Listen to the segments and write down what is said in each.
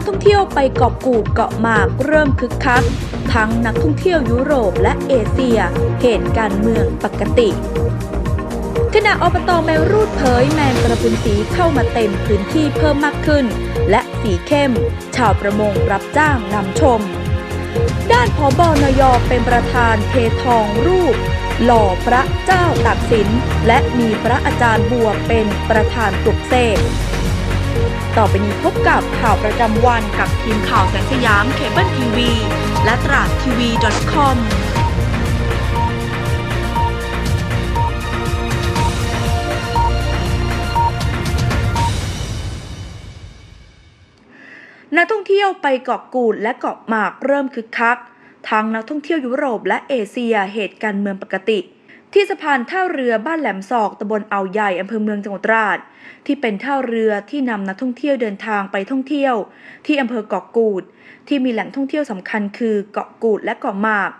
กท่องเที่ยวไปเกาะกูดเกาะหมากเริ่มคึกคัก ทั้งนักท่องเที่ยวยุโรปและเอเชีย เหตุการณ์เมืองปกติ ขณะอบตแมวรูดเผยแมงกระพุนสีเข้ามาเต็มพื้นที่เพิ่มมากขึ้น และสีเข้ม ชาวประมงรับจ้างนำชม ด้านพบอนยอเป็นประธานเททองรูปหล่อพระเจ้าตากสิน และมีพระอาจารย์บัวเป็นประธานปลุกเสก ต่อไปนี้พบกับข่าวประจำวันกับทีมข่าวแสงสยามเคเบิลทีวีและตราดทีวี .com นักท่องเที่ยวไปเกาะกูดและเกาะหมากเริ่มคึกคัก ทั้งนักท่องเที่ยวยุโรปและเอเชียเหตุการณ์เมืองปกติ ที่สะพานท่าเรือบ้านแหลมศอกตำบลอ่าวใหญ่อำเภอเมืองจังหวัดตราด ที่เป็นท่าเรือที่นำนักท่องเที่ยวเดินทางไปท่องเที่ยว ที่อำเภอเกาะกูด ที่มีแหล่งท่องเที่ยวสำคัญคือเกาะกูดและเกาะหมาก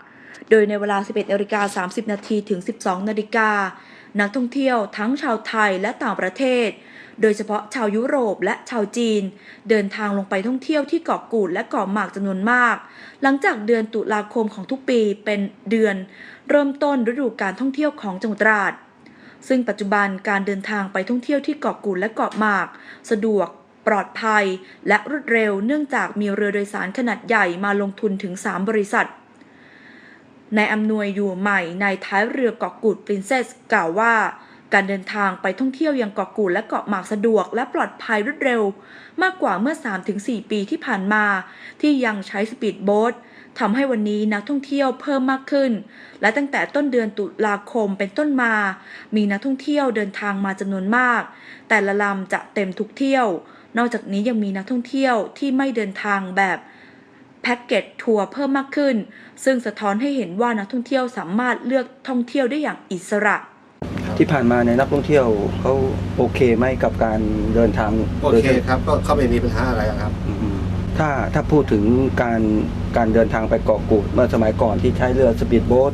โดยในเวลา 11นาฬิกา30 นาทีถึง 12นาฬิกานักท่องเที่ยวทั้งชาวไทยและต่างประเทศ โดยเฉพาะชาวยุโรปและชาวจีน เดินทางลงไปท่องเที่ยวที่เกาะกูดและเกาะหมากจำนวนมาก หลังจากเดือนตุลาคมของทุกปีเป็นเดือน เริ่มต้นฤดูการท่องเที่ยวของจังหวัดตราด ซึ่งปัจจุบันการเดินทางไปท่องเที่ยวที่เกาะกูดและเกาะหมาก สะดวก ปลอดภัย และรวดเร็วเนื่องจากมีเรือโดยสารขนาดใหญ่มาลงทุนถึง 3 บริษัทนายอำนวยอยู่ใหม่นายท้ายเรือเกาะกูดปรินเซสกล่าวว่า การเดินทางไปท่องเที่ยวยังเกาะกูดและเกาะหมากสะดวกและปลอดภัยรวดเร็ว มากกว่าเมื่อ 3-4 ปีที่ผ่านมา ที่ยังใช้สปีดโบ๊ท ทำให้วันนี้นักท่องเที่ยวเพิ่มมากขึ้น และตั้งแต่ต้นเดือนตุลาคมเป็นต้นมา มีนักท่องเที่ยวเดินทางมาจำนวนมาก แต่ละลำจะเต็มทุกเที่ยว นอกจากนี้ยังมีนักท่องเที่ยวที่ไม่เดินทางแบบแพ็กเกจทัวร์เพิ่มมากขึ้น ซึ่งสะท้อนให้เห็นว่านักท่องเที่ยวสามารถเลือกท่องเที่ยวได้อย่างอิสระ ที่ผ่านมาในยนักท่องเที่ยวเขาโอเคไหมกับการเดินทางโอเคครับก็เขาไม่มีปัญหาอะไรครับอืม ถ้าถ้าพูดถึงการการเดินทางไปเกาะกูดเมื่อสมัยก่อนที่ใช้เรือสปีดโบ๊ท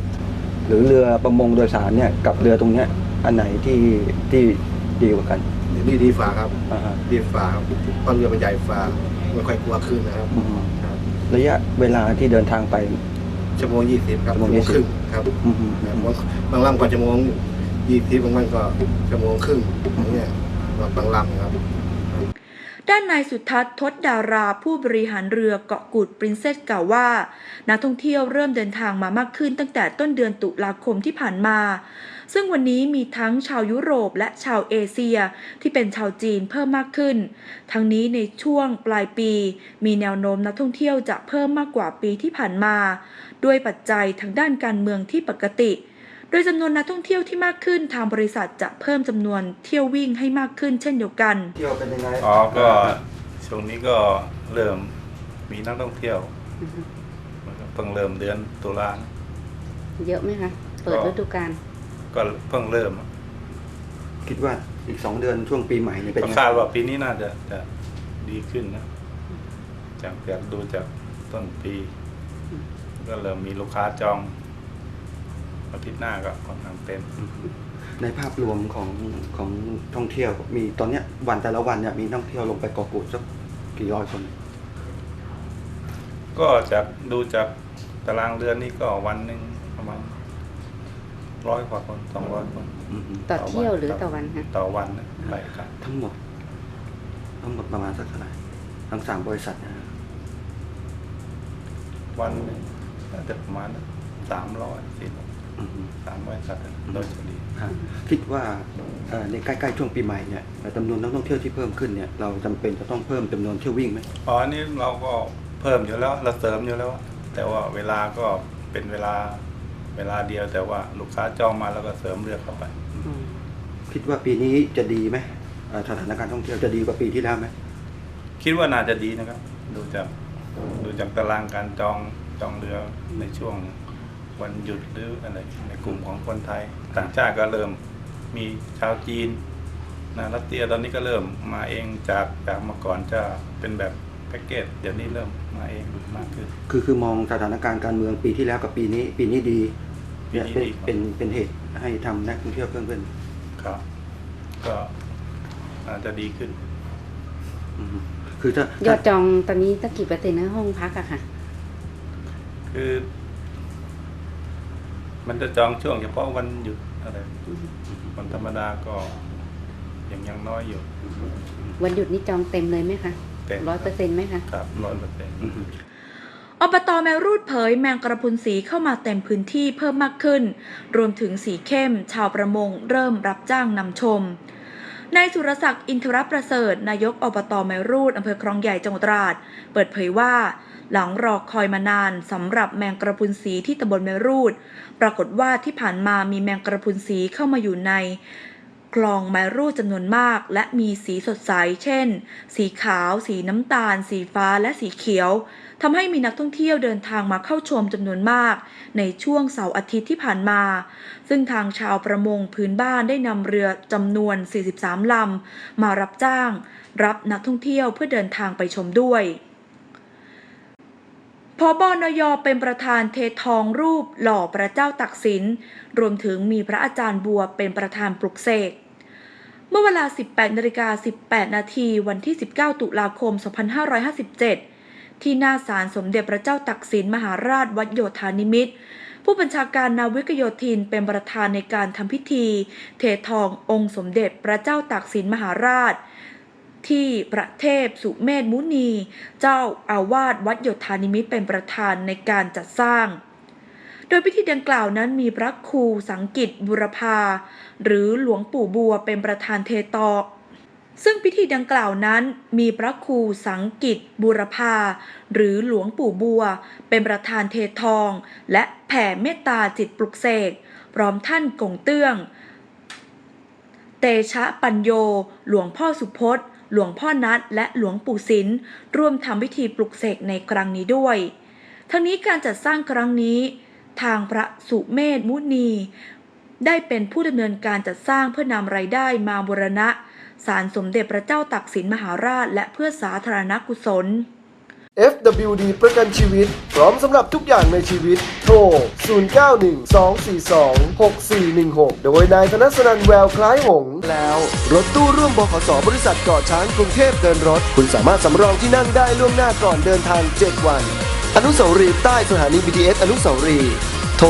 หรือเรือประมงโดยสารเนี่ยกับเรือตรงเนี้ยอันไหนที่ที่ดีกว่ากันดีดีฝ่าครับอ่าฮะดีฝ่าครับเพราะเรือมันใหญ่ฝ่าไม่ค่อยกลัวคลื่นนะครับอืมครับระยะเวลาที่เดินทางไป ชั่วโมงยี่สิบครับชั่วโมงครึ่งครับอืมบางบางลำก็ชั่วโมงยี่สิบบางวันก็ชั่วโมงครึ่งอย่างเงี้ยบางลำครับ ด้านนายสุทัศน์ทศดาราผู้บริหารเรือเกาะกูดปรินเซสกล่าวว่า นักท่องเที่ยวเริ่มเดินทางมามากขึ้นตั้งแต่ต้นเดือนตุลาคมที่ผ่านมา ซึ่งวันนี้มีทั้งชาวยุโรปและชาวเอเชียที่เป็นชาวจีนเพิ่มมากขึ้น ทั้งนี้ในช่วงปลายปี มีแนวโน้มนักท่องเที่ยวจะเพิ่มมากกว่าปีที่ผ่านมา ด้วยปัจจัยทางด้านการเมืองที่ปกติ โดยจำนวนนักท่องเที่ยวที่มากขึ้นทางบริษัทจะเพิ่มจำนวนเที่ยววิ่งให้มากขึ้นเช่นเดียวกัน เที่ยวเป็นยังไงอ๋อก็ช่วงนี้ก็เริ่มมีนักท่องเที่ยวมันก็เพิ่งเริ่มเดือนตุลาเยอะไหมคะ เปิดฤดูกาลก็เพิ่งเริ่ม คิดว่าอีกสองเดือนช่วงปีใหม่นี่เป็นก็ยังไงคาดว่าปีนี้น่าจะจะดีขึ้นนะจากจากดูจากต้นปี ก็เริ่มมีลูกค้าจอง อาทิตย์หน้าก็ค่อนข้างเต็ม ในภาพรวมของของท่องเที่ยว มีตอนเนี้ยวันแต่ละวันเนี่ยมีนักท่องเที่ยวลงไปเกาะกูดสักกี่ร้อยคน ก็จากดูจากตารางเดือนนี่ก็วันหนึ่งประมาณร้อยกว่าคนสองร้อยคนอืมต่อเที่ยวหรือต่อวันคะต่อวันนะไปครับ ทั้งหมด ทั้งหมดประมาณสักเท่าไหร่ทั้งสามบริษัทนะฮะวันหนึ่งน่าจะประมาณสามร้อยสี่อืม สามร้อยสัตว์โดยเฉลี่ยฮะคิดว่าเอ่อในใกล้ๆช่วงปีใหม่เนี่ยจำนวนนักท่องเที่ยวที่เพิ่มขึ้นเนี่ยเราจำเป็นจะต้องเพิ่มจำนวนเที่ยววิ่งไหมอ๋ออันนี้เราก็เพิ่มอยู่แล้วเราเสริมอยู่แล้ว แต่ว่าเวลาก็เป็นเวลาเวลาเดียวแต่ว่าลูกค้าจองมาแล้วก็เสริมเรือเข้าไปอืมคิดว่าปีนี้จะดีไหมเอ่อสถานการณ์ท่องเที่ยวจะดีกว่าปีที่แล้วไหมคิดว่าน่าจะดีนะครับ ดูจากดูจากตารางการจองจองเรือในช่วง วันหยุดหรืออะไรในกลุ่มของคนไทย ต่างชาติก็เริ่มมีชาวจีนนะรัสเซียตอนนี้ก็เริ่มมาเองจากจากเมื่อก่อนจะเป็นแบบแพ็กเกจเดี๋ยวนี้เริ่มมาเองมากขึ้น คือคือมองสถานการณ์การเมืองปีที่แล้วกับปีนี้ ปีนี้ดีเนี่ยปีเป็นนี้ดีเป็นเป็นเหตุให้ทำนักท่องเที่ยวเพิ่มขึ้นครับ ก็อาจจะดีขึ้นอืมคือถ้ายอดจองตอนนี้ตั้งกี่เปอร์เซ็นต์นะห้องพักอะค่ะ คือ มันจะจองช่วงเฉพาะวันหยุดอะไรวันธรรมดาก็ยังยังน้อยอยู่ วันหยุดนี่จองเต็มเลยไหมคะเต็ม ร้อยเปอร์เซ็นต์ไหมคะครับร้อยเปอร์เซ็นต์อืมอบตแมวรูดเผยแมงกระพุนสีเข้ามาเต็มพื้นที่เพิ่มมากขึ้น รวมถึงสีเข้ม ชาวประมงเริ่มรับจ้างนำชม นายสุรศักดิ์อินทรประเสริฐ นายกอบตแมวรูดอำเภอคลองใหญ่จังหวัดตราด เปิดเผยว่า หลังรอคอยมานานสำหรับแมงกระพุนสีที่ตำบลแมรูด ปรากฏว่าที่ผ่านมามีแมงกระพุนสีเข้ามาอยู่ในคลองแมรูดจำนวนมาก และมีสีสดใส เช่น สีขาว สีน้ำตาล สีฟ้า และสีเขียวทำให้มีนักท่องเที่ยวเดินทางมาเข้าชมจำนวนมาก ในช่วงเสาร์อาทิตย์ที่ผ่านมา ซึ่งทางชาวประมงพื้นบ้านได้นำเรือจำนวน 43 ลำ มารับจ้าง รับนักท่องเที่ยวเพื่อเดินทางไปชมด้วย พอบนยเป็นประธานเททองรูปหล่อพระเจ้าตักสิน รวมถึงมีพระอาจารย์บัวเป็นประธานปลุกเสก เมื่อเวลา 18นาฬิกา18 นาทีวันที่ 19 ตุลาคม 2557 ที่หน้าศาลสมเด็จพระเจ้าตักสินมหาราชวัดโยธานิมิตร ผู้บัญชาการนาวิกโยธินเป็นประธานในการทำพิธี เททององค์สมเด็จพระเจ้าตักสินมหาราช ที่พระเทพสุเมธมุนี เจ้าอาวาสวัดโยธานิมิตรเป็นประธานในการจัดสร้าง โดยพิธีดังกล่าวนั้นมีพระครูสังกิตบุรพา หรือหลวงปู่บัวเป็นประธานเทตอซึ่งพิธีดังกล่าวนั้นมีพระครูสังกิตบุรพา หรือหลวงปู่บัว เป็นประธานเททอง และแผ่เมตตาจิตปลุกเสกพร้อมท่านกงเตื้อง เตชะปัญโย หลวงพ่อสุพจน์ หลวงพ่อนัดและหลวงปู่ศิลร่วมทำพิธีปลุกเสกในครั้งนี้ด้วย ทั้งนี้การจัดสร้างครั้งนี้ ทางพระสุเมธมุนี ได้เป็นผู้ดำเนินการจัดสร้างเพื่อนำรายได้มาบูรณะ สารสมเด็จพระเจ้าตักสินมหาราช และเพื่อสาธารณกุศล FWD ประกันชีวิต พร้อมสำหรับทุกอย่างในชีวิต โทร 0912426416 โดยนายธนสนันแววคล้ายหงส์แล้ว รถตู้ร่วมบขสบริษัทเกาะช้างกรุงเทพเดินรถ คุณสามารถสำรองที่นั่งได้ล่วงหน้าก่อนเดินทาง 7 วัน อนุสาวรีย์ใต้สถานี BTS อนุสาวรีย์โทร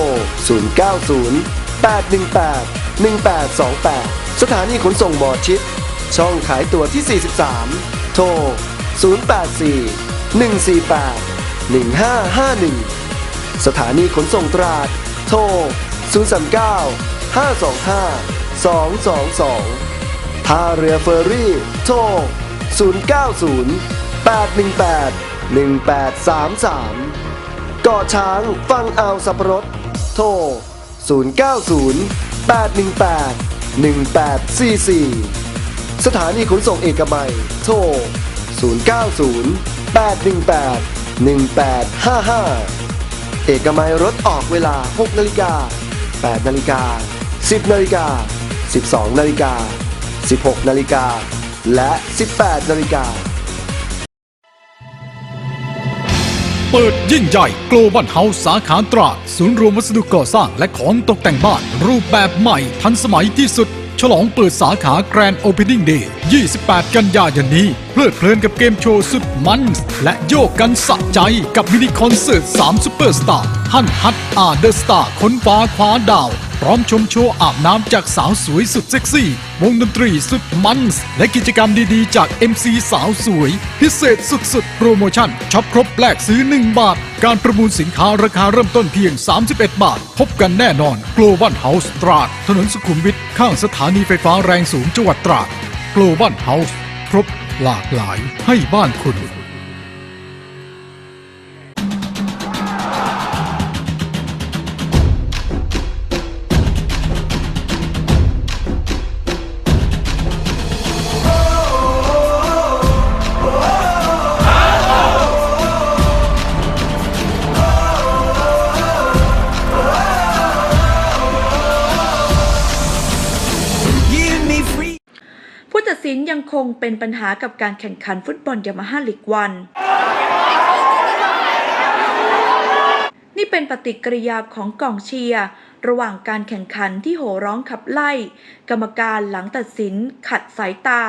090 818 1828 สถานีขนส่งหมอชิด ช่องขายตั๋วที่ 43 โทร 084 148 1551 สถานีขนส่งตราด โทร 039 525 222 ท่าเรือเฟอร์รี่ โทร 090 818 1833 เกาะช้างฟังเอาสับปะรด โทร 090 818 1844 สถานีขนส่งเอกมัย โทร 090 818 1855 เอกมัยรถออกเวลา 6นาฬิกา8นาฬิกา10นาฬิกา12นาฬิกา16นาฬิกาและ 18นาฬิกาเปิดยิ่งใหญ่ Global House สาขาตราด ศูนย์รวมวัสดุก่อสร้างและของตกแต่งบ้าน รูปแบบใหม่ทันสมัยที่สุด ฉลองเปิดสาขา Grand Opening Day 28 กันยายนนี้ เพลิดเพลินกับเกมโชว์สุดมันส์และโยกกันสะใจกับมินิคอนเสิร์ต3ซุปเปอร์สตาร์ฮันฮัตอาเดอร์สตาร์ค้นฟ้าคว้าดาว พร้อมชมโชว์อาบน้ำจากสาวสวยสุดเซ็กซี่ วงดนตรีสุดมันส์และกิจกรรมดีๆ จาก MC สาวสวย พิเศษสุดๆ โปรโมชั่นช็อปครบแลกซื้อ 1 บาท การประมูลสินค้าราคาเริ่มต้นเพียง 31 บาท พบกันแน่นอน Global House ตราด ถนนสุขุมวิทข้างสถานีไฟฟ้าแรงสูงจังหวัดตราด Global House ครบหลากหลายให้บ้านคุณ งเป็นปัญหากับการแข่งขันฟุตบอลยามาฮ่าลีกวัน นี่เป็นปฏิกิริยาของกองเชียร์ระหว่างการแข่งขันที่โห่ร้องขับไล่ กรรมการหลังตัดสิน ขัดสายตา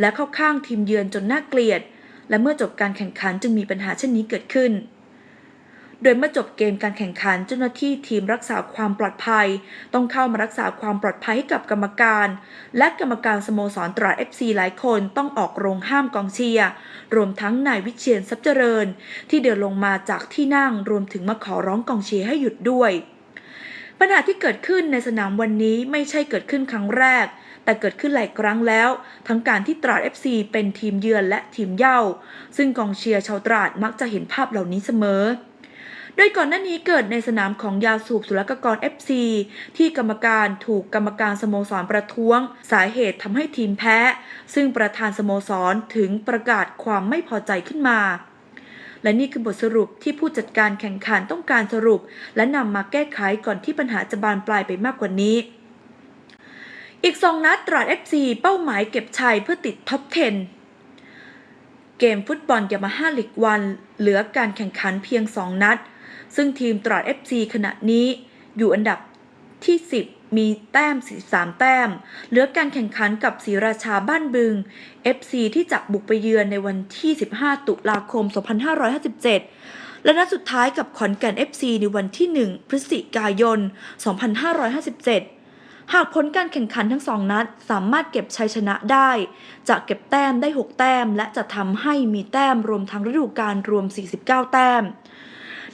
และเข้าข้างทีมเยือนจนน่าเกลียด และเมื่อจบการแข่งขันจึงมีปัญหาเช่นนี้เกิดขึ้น โดยเมื่อจบเกมการแข่งขันเจ้าหน้าที่ทีมรักษาความปลอดภัย ต้องเข้ามารักษาความปลอดภัยให้กับกรรมการ และกรรมการสโมสรตราด FC หลายคนต้องออกโรงห้ามกองเชียร์รวมทั้งนายวิเชียนทรัพย์เจริญ ที่เดินลงมาจากที่นั่งรวมถึงมาขอร้องกองเชียร์ให้หยุดด้วย ปัญหาที่เกิดขึ้นในสนามวันนี้ไม่ใช่เกิดขึ้นครั้งแรกแต่เกิดขึ้นหลายครั้งแล้ว ทั้งการที่ตราด FC เป็นทีมเยือนและทีมเย่า ซึ่งกองเชียร์ชาวตราดมักจะเห็นภาพเหล่านี้เสมอ โดยก่อนหน้านี้เกิดในสนามของยาสูบศุลกากร FC ที่กรรมการถูกกรรมการสโมสรประท้วง สาเหตุทำให้ทีมแพ้ ซึ่งประธานสโมสรถึงประกาศความไม่พอใจขึ้นมา และนี่คือบทสรุปที่ผู้จัดการแข่งขันต้องการสรุป และนำมาแก้ไขก่อนที่ปัญหาจะบานปลายไปมากกว่านี้อีกสองนัดตราด FC เป้าหมายเก็บชัยเพื่อติดท็อป 10 เกมฟุตบอลยามาฮ่าลีกวันเหลือการแข่งขันเพียง 2 นัด ซึ่งทีมตราด FC ขณะนี้อยู่อันดับที่ 10 มีแต้ม 43 แต้ม เหลือการแข่งขันกับศรีราชาบ้านบึง FC ที่จะบุกไปเยือนในวันที่ 15 ตุลาคม 2557 และนัดสุดท้ายกับขอนแก่น FC ในวันที่ 1 พฤศจิกายน 2557 หากผลการแข่งขันทั้งสองนัด สามารถเก็บชัยชนะได้ จะเก็บแต้มได้ 6 แต้ม และจะทำให้มีแต้มรวมทั้งฤดูกาลรวม 49 แต้ม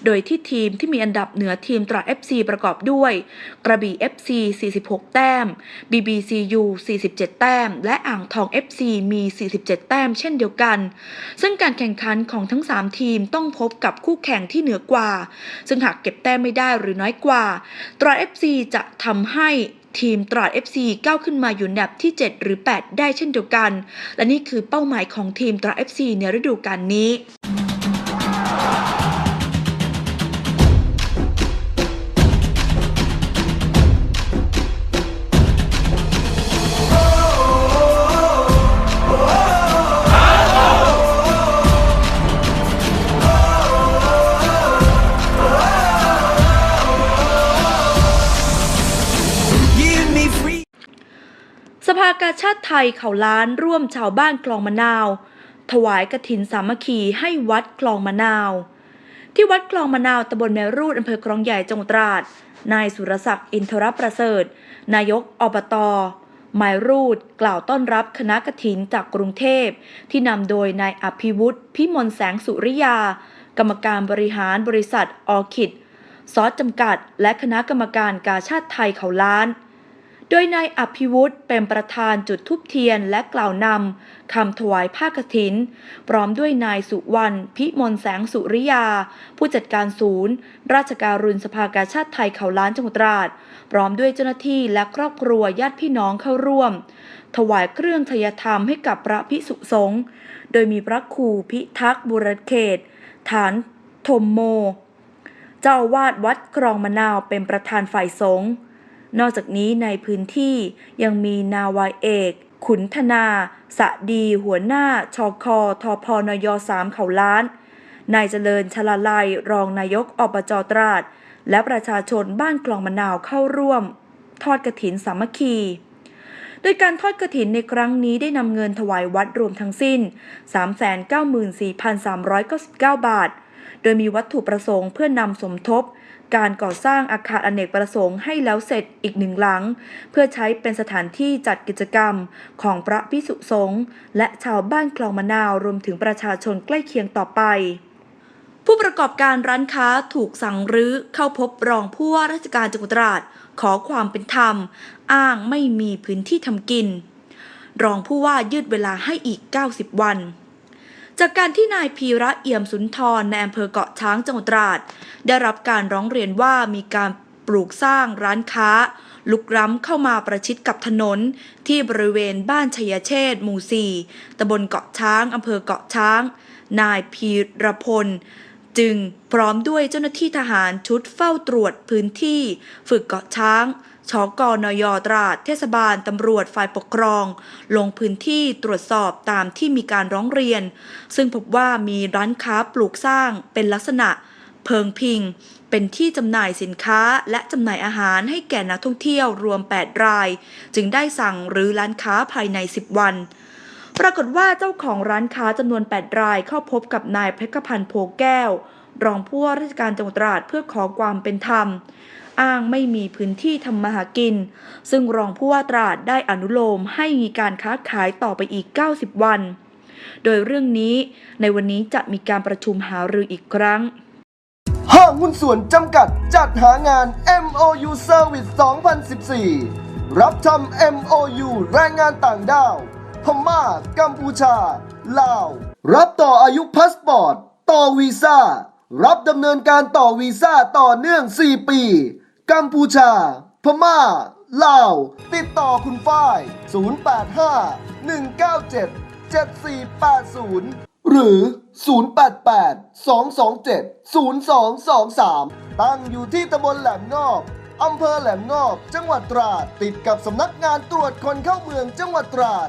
โดยที่ทีมที่มีอันดับเหนือทีมตรา FC ประกอบด้วย กระบี่ FC 46 แต้ม BBCU 47 แต้ม และอ่างทอง FC มี 47 แต้มเช่นเดียวกัน ซึ่งการแข่งขันของทั้ง 3 ทีมต้องพบกับคู่แข่งที่เหนือกว่า ซึ่งหากเก็บแต้มไม่ได้หรือน้อยกว่า ตรา FC จะทำให้ทีมตราด FC ก้าวขึ้นมาอยู่อันดับที่ 7 หรือ 8 ได้เช่นเดียวกัน และนี่คือเป้าหมายของทีมตรา FC ในฤดูกาลนี้ ติไทยเขาล้านร่วมชาวบ้านคลองมะนาว ถวายกฐินสามัคคีให้วัดคลองมะนาว ที่วัดคลองมะนาวตำบลแมรูดอำเภอคลองใหญ่จังหวัดตราด นายสุรศักดิ์อินทรประเสริฐ นายกอบตหมายรูดกล่าวต้อนรับคณะกฐินจากกรุงเทพ ที่นำโดยนายอภิวุฒิพิมลแสงสุริยา กรรมการบริหารบริษัทออคิดซอสจำกัด และคณะกรรมการกาชาติไทยเขาล้าน โดยนายอภิวุฒิเป็นประธานจุดทุบเทียนและกล่าวนำคำถวายผ้ากฐิน พร้อมด้วยนายสุวรรณพิมลแสงสุริยา ผู้จัดการศูนย์ ราชการรุณสภากาชาติไทยเขาล้านจังหวัดตราด พร้อมด้วยเจ้าหน้าที่และครอบครัวญาติพี่น้องเข้าร่วม ถวายเครื่องทยธรรมให้กับพระพิสุสงฆ์โดยมีพระครูพิทักษ์บุรเขต ฐานธมโม เจ้าอาวาดวัดครองมะนาวเป็นประธานฝ่ายสงฆ์ นอกจากนี้ในพื้นที่ยังมีนาวายเอก ขุนธนา สะดี หัวหน้า ชอคอทพนยสามเขาล้าน นายเจริญชลาลัย รองนายกอบจตราด และประชาชนบ้านคลองมะนาวเข้าร่วม ทอดกระถินสามัคคีโดยการทอดกระถินในครั้งนี้ได้นำเงินถวายวัดรวมทั้งสิ้น 394,399 บาท โดยมีวัตถุประสงค์เพื่อนำสมทบ การก่อสร้างอาคารอเนกประสงค์ให้แล้วเสร็จอีกหนึ่งหลัง เพื่อใช้เป็นสถานที่จัดกิจกรรมของพระพิสุสงฆ์และชาวบ้านคลองมะนาวรวมถึงประชาชนใกล้เคียงต่อไปผู้ประกอบการร้านค้าถูกสั่งรื้อเข้าพบรองผู้ว่าราชการจังหวัดตราดขอความเป็นธรรม อ้างไม่มีพื้นที่ทำกิน รองผู้ว่ายืดเวลาให้อีก 90 วัน จากการที่นายพีระเอี่ยมสุนทรในอำเภอเกาะช้างจังหวัดตราด ได้รับการร้องเรียนว่ามีการปลูกสร้างร้านค้า ลุกล้ำเข้ามาประชิดกับถนน ที่บริเวณบ้านชยเชษฐ์หมู่ 4ตำบลเกาะช้างอำเภอเกาะช้าง นายพีรพล จึงพร้อมด้วยเจ้าหน้าที่ทหารชุดเฝ้าตรวจพื้นที่ ฝึกเกาะช้างชกนยตราดเทศบาลตำรวจฝ่ายปกครอง ลงพื้นที่ตรวจสอบตามที่มีการร้องเรียน ซึ่งพบว่ามีร้านค้าปลูกสร้างเป็นลักษณะ เพิงพิง เป็นที่จำหน่ายสินค้าและจำหน่ายอาหารให้แก่นักท่องเที่ยวรวม 8 ราย จึงได้สั่งหรือร้านค้าภายใน 10 วัน ปรากฏว่าเจ้าของร้านค้าจำนวน 8 รายเข้าพบกับนายเพชรพันธ์โพแก้ว รองผู้ว่าราชการจังหวัดตราดเพื่อขอความเป็นธรรม อ้างไม่มีพื้นที่ทำมาหากิน ซึ่งรองผู้ว่าตราดได้อนุโลมให้มีการค้าขายต่อไปอีก 90 วัน โดยเรื่องนี้ในวันนี้จะมีการประชุมหารืออีกครั้งห้างหุ้นส่วนจำกัดจัดหางาน MOU Service 2014 รับทำ MOU แรงงานต่างด้าว พม่า กัมพูชา ลาว รับต่ออายุพาสปอร์ต ต่อวีซ่า รับดำเนินการต่อวีซ่าต่อเนื่อง 4 ปี กัมพูชา พม่า ลาว ติดต่อคุณฝ้าย 085 197 7480 หรือ 088-227-0223 ตั้งอยู่ที่ตำบลแหลมงอบอำเภอแหลมงอบ จังหวัดตราด ติดกับสำนักงานตรวจคนเข้าเมืองจังหวัดตราด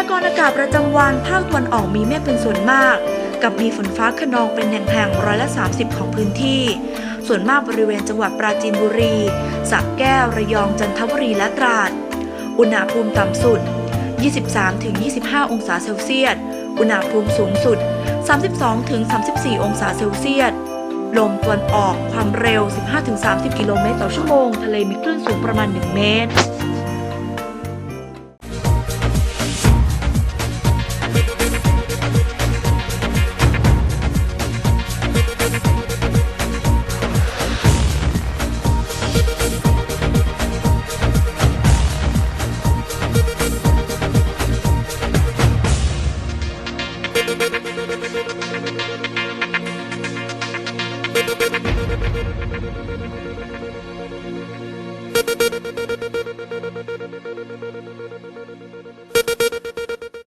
ากรณ์อากาศประจำวันภาคตะวันออกมีเมฆเป็นส่วนมาก กับมีฝนฟ้าขนองเป็นแห่งๆร้อยละ30 ของพื้นที่ ส่วนมากบริเวณจังหวัดปราจีนบุรีสระแก้ว ระยองจันทบุรีและตราด อุณหภูมิต่ำสุด 23-25 องศาเซลเซียส อุณหภูมิสูงสุด 32-34 องศาเซลเซียสลมตะวันออกความเร็ว 15-30 กิโลเมตรต่อชั่วโมง ทะเลมีคลื่นสูงประมาณ 1 เมตร